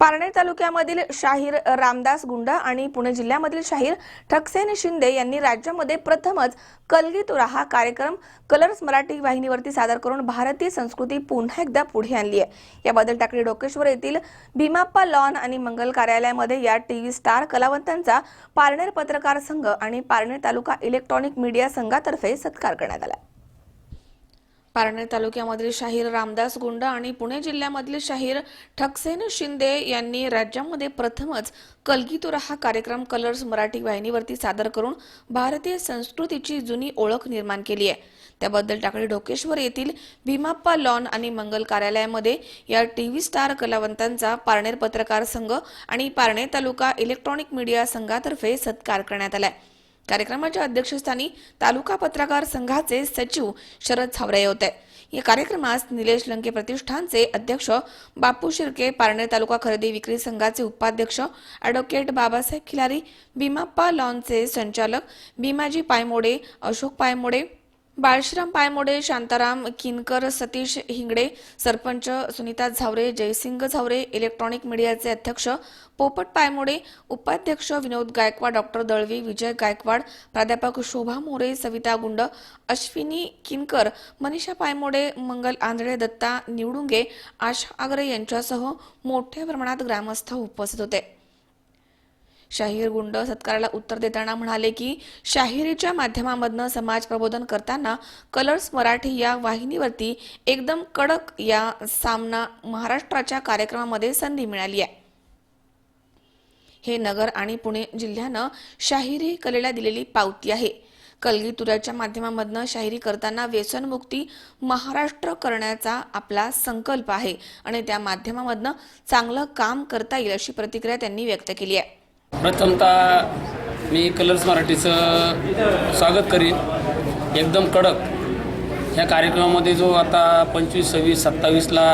पारनेर तालुक्यामधील शाहीर रामदास गुंडा आणि पुणे जिल्ह्यामधील शाहीर ठकसेन शिंदे यांनी राज्यामध्ये प्रथमच कलगीतुरा हा कार्यक्रम कलर्स मराठी वाहिनीवरती सादर करून भारतीय संस्कृती पुन्हा एकदा पुढे आणली आहे. याबद्दल टाकळी डोकेश्वर येथील भीमाप्पा लॉन आणि मंगल कार्यालयामध्ये या टीव्ही स्टार कलावंतांचा पारनेर पत्रकार संघ आणि पारनेर तालुका इलेक्ट्रॉनिक मीडिया संघातर्फे सत्कार करण्यात आला. पारनेर तालुक्यामधील शाहीर रामदास गुंड आणि पुणे जिल्ह्यामधील शाहीर ठकसेन शिंदे यांनी राज्यामध्ये प्रथमच कलगीतुरा हा कार्यक्रम कलर्स मराठी वाहिनीवरती सादर करून भारतीय संस्कृतीची जुनी ओळख निर्माण केली आहे. त्याबद्दल टाकळी ढोकेश्वर येथील भीमाप्पा लॉन आणि मंगल कार्यालयामध्ये या टीव्ही स्टार कलावंतांचा पारनेर पत्रकार संघ आणि पारनेर तालुका इलेक्ट्रॉनिक मीडिया संघातर्फे सत्कार करण्यात आलाय. कार्यक्रमाच्या अध्यक्षस्थानी तालुका पत्रकार संघाचे सचिव शरद छावरे होते. या कार्यक्रमास निलेश लंके प्रतिष्ठानचे अध्यक्ष बापू शिर्के पारनेर तालुका खरेदी विक्री संघाचे उपाध्यक्ष अॅडव्होकेट बाबासाहेब खिलारी भीमाप्पा लॉनचे संचालक भीमाजी पायमोडे अशोक पायमोडे बाळश्राम पायमोडे शांताराम किनकर सतीश हिंगडे सरपंच सुनीता झावरे जयसिंग झावरे इलेक्ट्रॉनिक मीडियाचे अध्यक्ष पोपट पायमोडे उपाध्यक्ष विनोद गायकवाड डॉक्टर दळवी विजय गायकवाड प्राध्यापक शोभा मोरे सविता गुंड अश्विनी किनकर मनीषा पायमोडे मंगल आंधळे दत्ता निवडुंगे आशा आगरे यांच्यासह मोठ्या प्रमाणात ग्रामस्थ उपस्थित होते. शाहीर गुंड सत्काराला उत्तर देताना म्हणाले की शाहिरीच्या माध्यमामधनं समाज प्रबोधन करताना कलर्स मराठी या वाहिनीवरती एकदम कडक या सामना महाराष्ट्राच्या कार्यक्रमामध्ये संधी मिळाली आहे. हे नगर आणि पुणे जिल्ह्यानं शाहिरी कलेला दिलेली पावती आहे. कलगीतुऱ्याच्या माध्यमामधनं शाहिरी करताना व्यसनमुक्ती महाराष्ट्र करण्याचा आपला संकल्प आहे आणि त्या माध्यमामधनं चांगलं काम करता येईल अशी प्रतिक्रिया त्यांनी व्यक्त केली आहे. प्रथमतः मी कलर्स मराठीचं स्वागत करीन. एकदम कडक. ह्या कार्यक्रमामध्ये जो आता पंचवीस सव्वीस सत्तावीसला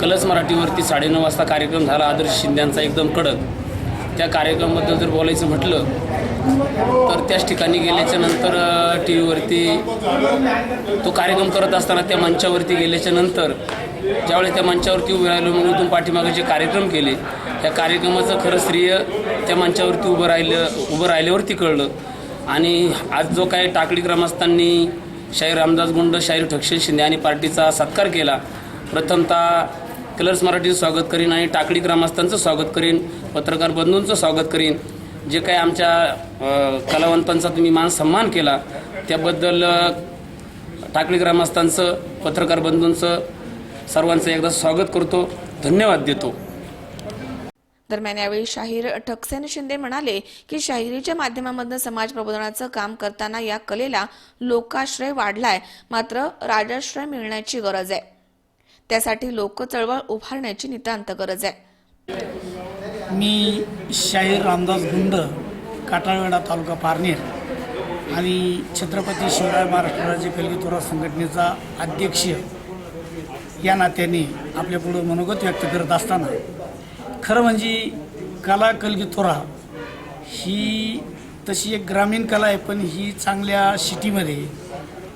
कलर्स मराठीवरती साडेनऊ वाजता कार्यक्रम झाला आदर्श शिंद्यांचा एकदम कडक. त्या कार्यक्रमाबद्दल जर बोलायचं म्हटलं तर त्याच ठिकाणी गेल्याच्यानंतर टी व्हीवरती तो कार्यक्रम करत असताना त्या मंचावरती गेल्याच्यानंतर ज्यावेळेस त्या मंचावरती उभे राहिलो म्हणून तुम्ही पाठीमागे जे कार्यक्रम केले त्या कार्यक्रमाचं खरं श्रेय त्या मंचावरती उभं राहिलं उभं राहिल्यावरती कळलं. आणि आज जो काही टाकळी ग्रामस्थांनी शाहीर रामदास गुंड शाहीर ठक्षे शिंदे आणि पार्टीचा सत्कार केला प्रथमतः कलर्स मराठीचं स्वागत करीन आणि टाकळी ग्रामस्थांचं स्वागत करीन पत्रकार बंधूंचं स्वागत करीन. जे काही आमच्या कलावंतांचा तुम्ही मान सन्मान केला त्याबद्दल टाकळी ग्रामस्थांचं पत्रकार बंधूंचं सर्वांचं एकदा स्वागत करतो धन्यवाद देतो. दरम्यान यावेळी शाहीर ठकसेन शिंदे म्हणाले की शाहिरीच्या माध्यमामधनं समाज प्रबोधनाचं काम करताना या कलेला लोकाश्रय वाढलाय मात्र राजाश्रय मिळण्याची गरज आहे. त्यासाठी लोक चळवळ उभारण्याची नितांत गरज आहे. मी शाहीर रामदास गुंड काटाळवेडा तालुका पारनेर आणि छत्रपती शिवराय महाराष्ट्र राज्य कलगीतोरा संघटनेचा अध्यक्ष या नात्याने आपल्यापुढं मनोगत व्यक्त करत असताना खरं म्हणजे कला कलगीतोरा ही तशी एक ग्रामीण कला आहे पण ही चांगल्या सिटीमध्ये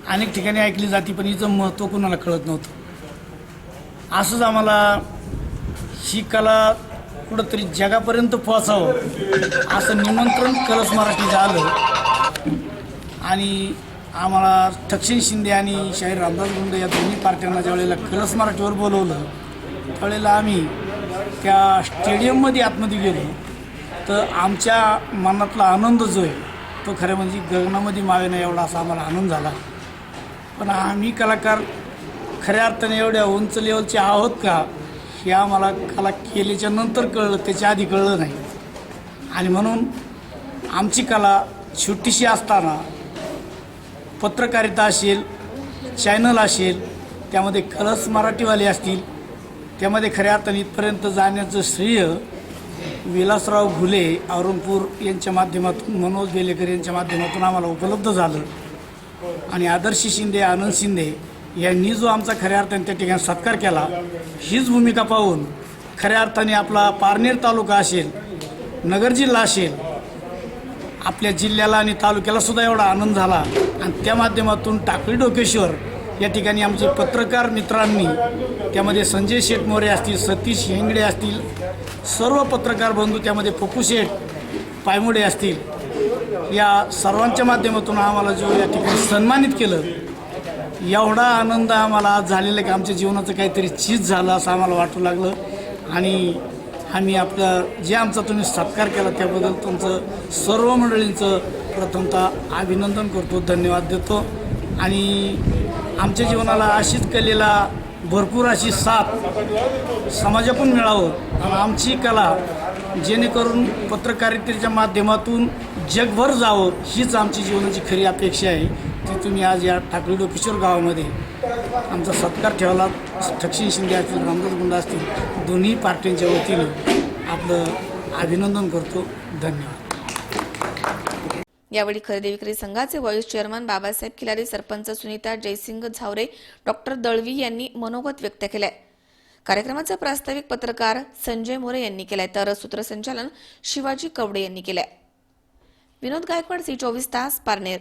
अनेक ठिकाणी ऐकली जाते पण हिचं महत्त्व कोणाला कळत नव्हतं. असंच आम्हाला ही कला कुठंतरी जगापर्यंत पोहोचावं असं निमंत्रण कलस मराठीचं आलं. आणि आम्हाला ठक्षण शिंदे आणि शाहीर रामदास गुंड या दोन्ही पार्ट्यांना ज्या वेळेला कलस मराठीवर बोलवलं त्यावेळेला आम्ही त्या स्टेडियममध्ये आतमध्ये गेलो. तर आमच्या मनातला आनंद जो आहे तो खरं म्हणजे गगनामध्ये मावे नाही एवढा असा आम्हाला आनंद झाला. पण आम्ही कलाकार खऱ्या अर्थाने एवढ्या उंच लेवलचे आहोत का? हे आम्हाला कला केल्याच्यानंतर कळलं त्याच्या आधी कळलं नाही. आणि म्हणून आमची कला छोटीशी असताना पत्रकारिता असेल चॅनल असेल त्यामध्ये खरंच मराठीवाले असतील त्यामध्ये खऱ्या अर्थाने इथपर्यंत जाण्याचं श्रेय विलासराव घुले औरंगपूर यांच्या माध्यमातून मनोज बेलेकर यांच्या माध्यमातून आम्हाला उपलब्ध झालं. आणि आदर्श शिंदे आनंद शिंदे यांनी जो आमचा खऱ्या अर्थाने त्या ठिकाणी सत्कार केला हीच भूमिका पाहून खऱ्या अर्थाने आपला पारनेर तालुका असेल नगर जिल्हा असेल आपल्या जिल्ह्याला आणि तालुक्याला सुद्धा एवढा आनंद झाला. आणि त्या माध्यमातून टाकळी डोकेश्वर या ठिकाणी आमचे पत्रकार मित्रांनी त्यामध्ये संजय शेठ मोरे असतील सतीश हेंगडे असतील सर्व पत्रकार बंधू त्यामध्ये पप्पू शेठ पायमुडे असतील या सर्वांच्या माध्यमातून आम्हाला जो या ठिकाणी सन्मानित केलं एवढा आनंद आम्हाला आज झालेला की आमच्या जीवनाचं काहीतरी चीज झालं असं आम्हाला वाटू लागलं. आणि आम्ही आपलं जे आमचा तुम्ही सत्कार केला त्याबद्दल तुमचं सर्व मंडळींचं प्रथमतः अभिनंदन करतो धन्यवाद देतो. आणि आमच्या जीवनाला अशीच कलेला भरपूर अशी साथ समाजातून मिळावं. आणि आमची कला जेणेकरून पत्रकारितेच्या माध्यमातून जगभर जावं हीच आमची जीवनाची खरी अपेक्षा आहे. ती तुम्ही आज या ठाकरेडो किशोर गावामध्ये आमचा सत्कार ठेवला. ठक्षी शिंदे असतील रामदास गुंडा असतील दोन्ही पार्ट्यांच्या वतीनं आपलं अभिनंदन करतो. धन्यवाद. यावेळी खरेदी विक्री संघाचे vice chairman Babasaheb Khilari sarpanch Sunita Jaysing Zaware doctor Dalvi यांनी मनोगत व्यक्त केलंय. कार्यक्रमाचं प्रास्ताविक पत्रकार संजय मोरे यांनी केलाय. तर सूत्रसंचालन शिवाजी कवडे यांनी केलंय. विनोद गायकवाड सी चोवीस तास पारनेर.